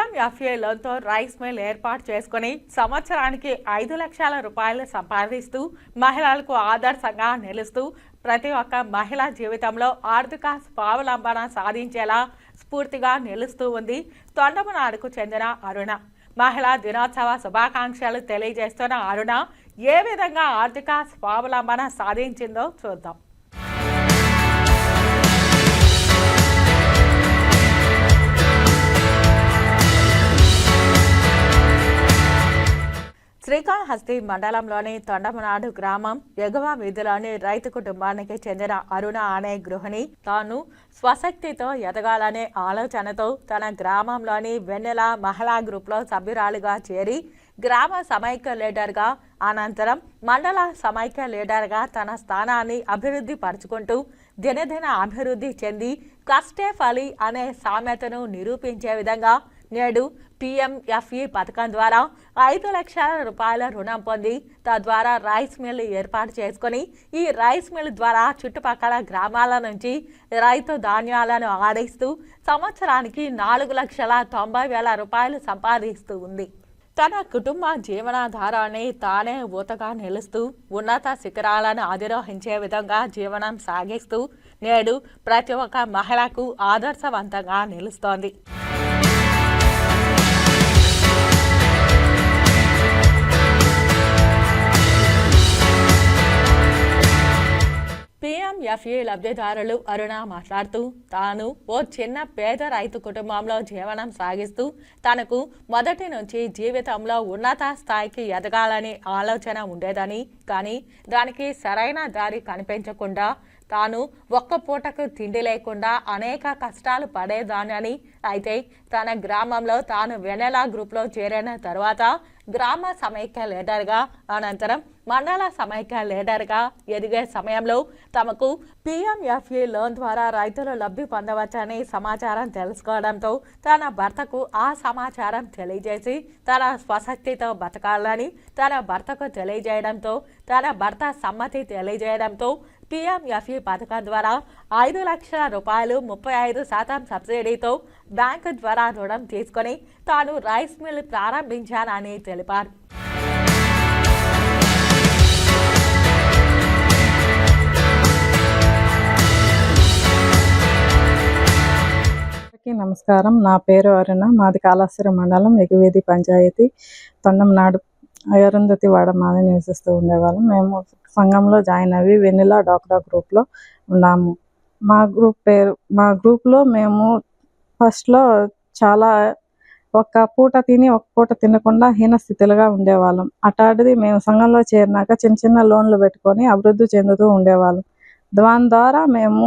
పీఎంఎఫ్ఏ లోన్తో rice mill ఏర్పాటు చేసుకుని సంవత్సరానికి ఐదు లక్షల రూపాయలు సంపాదిస్తూ మహిళలకు ఆదర్శంగా నిలుస్తూ ప్రతి ఒక్క మహిళ జీవితంలో ఆర్థిక స్వావలంబన సాధించేలా స్ఫూర్తిగా నిలుస్తూ ఉంది. తొండమనాడుకు చెందిన అరుణ. మహిళా దినోత్సవ శుభాకాంక్షలు తెలియజేస్తున్న అరుణ ఏ విధంగా ఆర్థిక స్వావలంబన సాధించిందో చూద్దాం. శ్రీకాళహస్తి మండలంలోని తొండమనాడు గ్రామం ఎగువ వీధిలోని రైతు కుటుంబానికి చెందిన అరుణ అనే గృహిణి తాను స్వశక్తితో ఎదగాలనే ఆలోచనతో తన గ్రామంలోని వెన్నెల మహిళా గ్రూప్లో సభ్యురాలుగా చేరి గ్రామ సమైక్య లీడర్గా అనంతరం మండల సమైక్య లీడర్గా తన స్థానాన్ని అభివృద్ధి పరుచుకుంటూ దినదిన అభివృద్ధి చెంది కష్టే ఫలి అనే సామెతను నిరూపించే విధంగా నేడు పీఎంఎఫ్ఈ పథకం ద్వారా ఐదు లక్షల రూపాయల రుణం పొంది తద్వారా రైస్ మిల్ ఏర్పాటు చేసుకుని ఈ రైస్ మిల్ ద్వారా చుట్టుపక్కల గ్రామాల నుంచి రైతు ధాన్యాలను ఆడిస్తూ సంవత్సరానికి నాలుగు లక్షల తొంభై వేల రూపాయలు సంపాదిస్తూ ఉంది. తన కుటుంబ జీవనాధారాన్ని తానే ఊతగా నిలుస్తూ ఉన్నత శిఖరాలను అధిరోహించే విధంగా జీవనం సాగిస్తూ నేడు ప్రతి ఒక్క మహిళకు ఆదర్శవంతంగా నిలుస్తోంది. పీఎంఎఫ్ఏ లబ్ధిదారులు అరుణ మాట్లాడుతూ తాను ఓ చిన్న పేద రైతు కుటుంబంలో జీవనం సాగిస్తూ తనకు మొదటి నుంచి జీవితంలో ఉన్నత స్థాయికి ఎదగాలనే ఆలోచన ఉండేదని కానీ దానికి సరైన దారి కనిపించకుండా తాను ఒక్క పూటకు తిండి లేకుండా అనేక కష్టాలు పడేదానని అయితే తన గ్రామంలో తాను వెనెలా గ్రూప్లో చేరిన తర్వాత గ్రామ సమైక్య లీడర్గా అనంతరం మండల సమైక్య లీడర్గా ఎదిగే సమయంలో తమకు పీఎంఎఫ్ఈ లోన్ ద్వారా రైతులు లబ్ధి పొందవచ్చని సమాచారం తెలుసుకోవడంతో తన భర్తకు ఆ సమాచారం తెలియజేసి తన స్వశక్తితో బతకాలని తన భర్తకు తెలియజేయడంతో తన భర్త సమ్మతి తెలియజేయడంతో పీఎంఎఫ్ఈ పథకం ద్వారా ఐదు లక్షల రూపాయలు ముప్పై ఐదు శాతం సబ్సిడీతో బ్యాంకు ద్వారా రుణం తీసుకొని తాను రైస్ మిల్ ప్రారంభించానని తెలిపారు. నమస్కారం. నా పేరు అరుణ. మాది కాళాశ్వరం మండలం ఎగువేది పంచాయతీ. తొండంనాడు అరుంధతి వాడ మాది నివసిస్తూ ఉండేవాళ్ళం. మేము సంఘంలో జాయిన్ అవి వెన్నెల డాక్రా గ్రూప్లో ఉన్నాము. మా గ్రూప్ పేరు మా గ్రూప్లో మేము ఫస్ట్లో చాలా ఒక్క పూట తిని ఒక పూట తినకుండా హీనస్థితిలుగా ఉండేవాళ్ళం. అట్లాంటిది మేము సంఘంలో చేరినాక చిన్న చిన్న లోన్లు పెట్టుకొని అభివృద్ధి చెందుతూ ఉండేవాళ్ళం. దాని ద్వారా మేము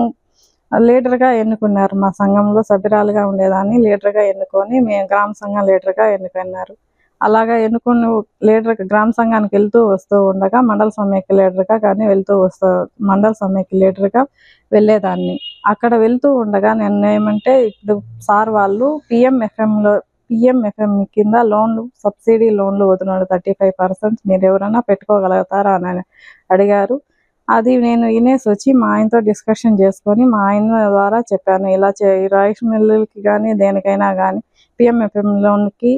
లీడర్గా ఎన్నుకున్నారు. మా సంఘంలో సభ్యురాలుగా ఉండేదాన్ని లీడర్గా ఎన్నుకొని మేము గ్రామ సంఘం లీడర్గా ఎన్నుకున్నారు. అలాగా ఎన్నుకుని లీడర్ గ్రామ సంఘానికి వెళ్తూ వస్తూ ఉండగా మండల సమ్మెకి లీడర్గా కానీ వెళ్తూ వస్తూ మండల సమ్మెకి లీడర్గా వెళ్ళేదాన్ని. అక్కడ వెళ్తూ ఉండగా నేను ఏమంటే ఇప్పుడు సార్ వాళ్ళు పిఎంఎఫ్ఎంలో పిఎంఎఫ్ఎం కింద లోన్లు సబ్సిడీ లోన్లు వదిలినాడు థర్టీ ఫైవ్ పర్సెంట్ మీరు ఎవరైనా పెట్టుకోగలుగుతారా అని అడిగారు. అది నేను వినేసి వచ్చి మా ఆయనతో డిస్కషన్ చేసుకొని మా ఆయన ద్వారా చెప్పాను. ఇలా చే రైస్ మిల్లులకి కానీ దేనికైనా కానీ పిఎంఎఫ్ఎం లోన్కి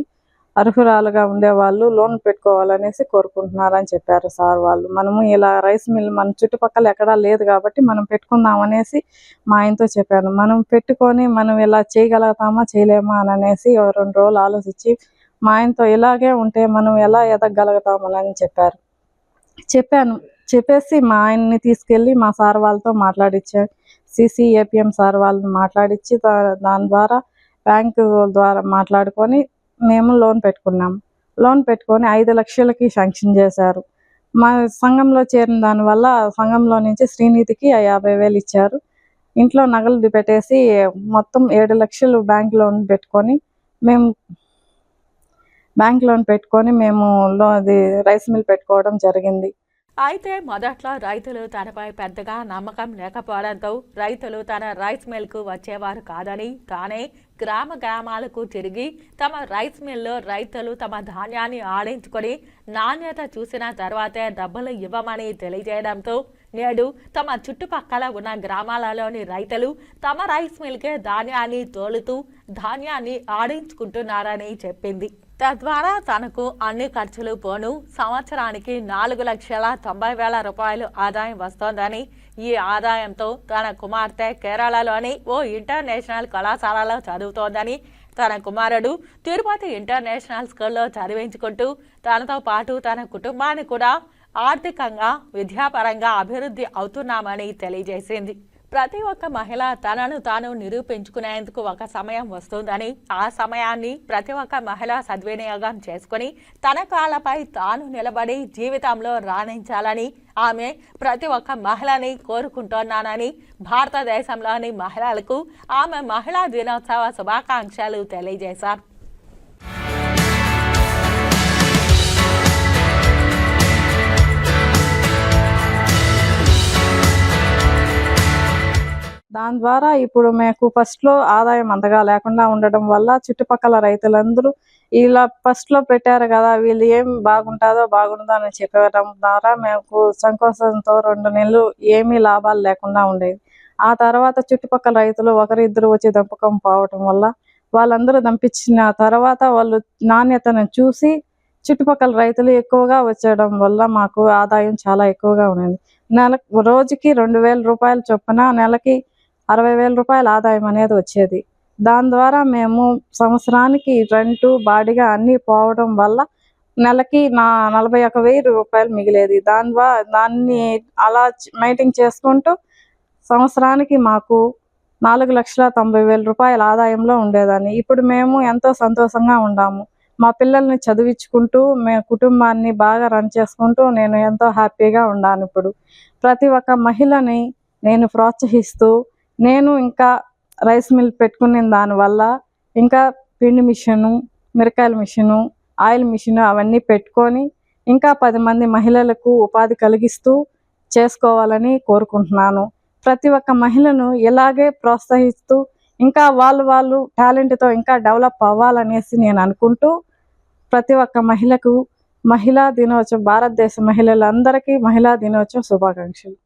అర్హురాలుగా ఉండే వాళ్ళు లోన్ పెట్టుకోవాలనేసి కోరుకుంటున్నారని చెప్పారు సార్ వాళ్ళు. మనము ఇలా రైస్ మిల్ మన చుట్టుపక్కల ఎక్కడా లేదు కాబట్టి మనం పెట్టుకుందాం అనేసి మా ఆయనతో చెప్పాను. మనం పెట్టుకొని మనం ఇలా చేయగలుగుతామా చేయలేమా అని అనేసి ఓ రెండు రోజులు ఆలోచించి మా ఆయనతో ఇలాగే ఉంటే మనం ఎలా ఎదగలుగుతామని చెప్పారు. చెప్పాను. చెప్పేసి మా ఆయన్ని తీసుకెళ్ళి మా సార్ వాళ్ళతో మాట్లాడించా సిసి ఏపీఎం సార్ వాళ్ళని మాట్లాడించి దా- దాని ద్వారా బ్యాంకు ద్వారా మాట్లాడుకొని మేము లోన్ పెట్టుకున్నాం. లోన్ పెట్టుకొని ఐదు లక్షలకి శాంక్షన్ చేశారు. మా సంఘంలో చేరిన దానివల్ల సంఘంలో నుంచి శ్రీనిధికి యాభై వేలు ఇచ్చారు. ఇంట్లో నగలు పెట్టేసి మొత్తం ఏడు లక్షలు బ్యాంక్ లోన్ పెట్టుకొని మేము బ్యాంక్ లోన్ పెట్టుకొని మేము లో అది రైస్ మిల్ పెట్టుకోవడం జరిగింది. అయితే మొదట్లో రైతులు తనపై పెద్దగా నమ్మకం లేకపోవడంతో రైతులు తన రైస్ మిల్కు వచ్చేవారు కాదని తానే గ్రామ గ్రామాలకు తిరిగి తమ రైస్ మిల్లో రైతులు తమ ధాన్యాన్ని ఆడించుకొని నాణ్యత చూసిన తర్వాతే డబ్బులు ఇవ్వమని తెలియజేయడంతో నేడు తమ చుట్టుపక్కల ఉన్న గ్రామాలలోని రైతులు తమ రైస్ మిల్కే ధాన్యాన్ని తోలుతూ ధాన్యాన్ని ఆడించుకుంటున్నారని చెప్పింది. తద్వారా తనకు అన్ని ఖర్చులు పోను సంవత్సరానికి నాలుగు లక్షల తొంభై వేల రూపాయలు ఆదాయం వస్తోందని ఈ ఆదాయంతో తన కుమార్తె కేరళలోని ఓ ఇంటర్నేషనల్ కళాశాలలో చదువుతోందని తన కుమారుడు తిరుపతి ఇంటర్నేషనల్ స్కూల్లో చదివించుకుంటూ తనతో పాటు తన కుటుంబాన్ని కూడా ఆర్థికంగా విద్యాపరంగా అభివృద్ధి అవుతున్నామని తెలియజేసింది. ప్రతి ఒక్క మహిళ తనను తాను నిరూపించుకునేందుకు ఒక సమయం వస్తుందని ఆ సమయాన్ని ప్రతి ఒక్క మహిళ సద్వినియోగం చేసుకుని తన కాళ్ళపై తాను నిలబడి జీవితంలో రాణించాలని ఆమె ప్రతి ఒక్క మహిళని కోరుకుంటున్నానని భారతదేశంలోని మహిళలకు ఆమె మహిళా దినోత్సవ శుభాకాంక్షలు తెలియజేశారు. దాని ద్వారా ఇప్పుడు మేము ఫస్ట్లో ఆదాయం అంతగా లేకుండా ఉండడం వల్ల చుట్టుపక్కల రైతులందరూ ఇలా ఫస్ట్లో పెట్టారు కదా వీళ్ళు ఏం బాగుంటుందో బాగుందో అని చెప్పడం ద్వారా మేము సంకోచంతో రెండు నెలలు ఏమీ లాభాలు లేకుండా ఉండేది. ఆ తర్వాత చుట్టుపక్కల రైతులు ఒకరిద్దరు వచ్చి దంపకం పోవటం వల్ల వాళ్ళందరూ దంపించిన తర్వాత వాళ్ళు నాణ్యతను చూసి చుట్టుపక్కల రైతులు ఎక్కువగా వచ్చేయడం వల్ల మాకు ఆదాయం చాలా ఎక్కువగా ఉన్నది నెల రోజుకి రెండు వేల రూపాయలు చొప్పున నెలకి అరవై వేల రూపాయల ఆదాయం అనేది వచ్చేది. దాని ద్వారా మేము సంవత్సరానికి రెంటు బాడిగా అన్నీ పోవడం వల్ల నెలకి నా నలభై ఒక వెయ్యి రూపాయలు మిగిలేది. దాని ద్వారా దాన్ని అలా మెయింటైన్ చేసుకుంటూ సంవత్సరానికి మాకు నాలుగు లక్షల తొంభై వేల రూపాయల ఆదాయంలో ఉండేదాన్ని. ఇప్పుడు మేము ఎంతో సంతోషంగా ఉన్నాము మా పిల్లల్ని చదివించుకుంటూ మేము కుటుంబాన్ని బాగా రన్ చేసుకుంటూ నేను ఎంతో హ్యాపీగా ఉన్నాను ఇప్పుడు. ప్రతి ఒక్క మహిళని నేను ప్రోత్సహిస్తూ నేను ఇంకా రైస్ మిల్ పెట్టుకునే దానివల్ల ఇంకా పిండి మిషను మిరకాయల మిషను ఆయిల్ మిషను అవన్నీ పెట్టుకొని ఇంకా పది మంది మహిళలకు ఉపాధి కలిగిస్తూ చేసుకోవాలని కోరుకుంటున్నాను. ప్రతి ఒక్క మహిళను ఇలాగే ప్రోత్సహిస్తూ ఇంకా వాళ్ళు వాళ్ళు టాలెంట్తో ఇంకా డెవలప్ అవ్వాలనేసి నేను అనుకుంటూ ప్రతి ఒక్క మహిళకు మహిళా దినోత్సవం భారతదేశ మహిళలందరికీ మహిళా దినోత్సవ శుభాకాంక్షలు.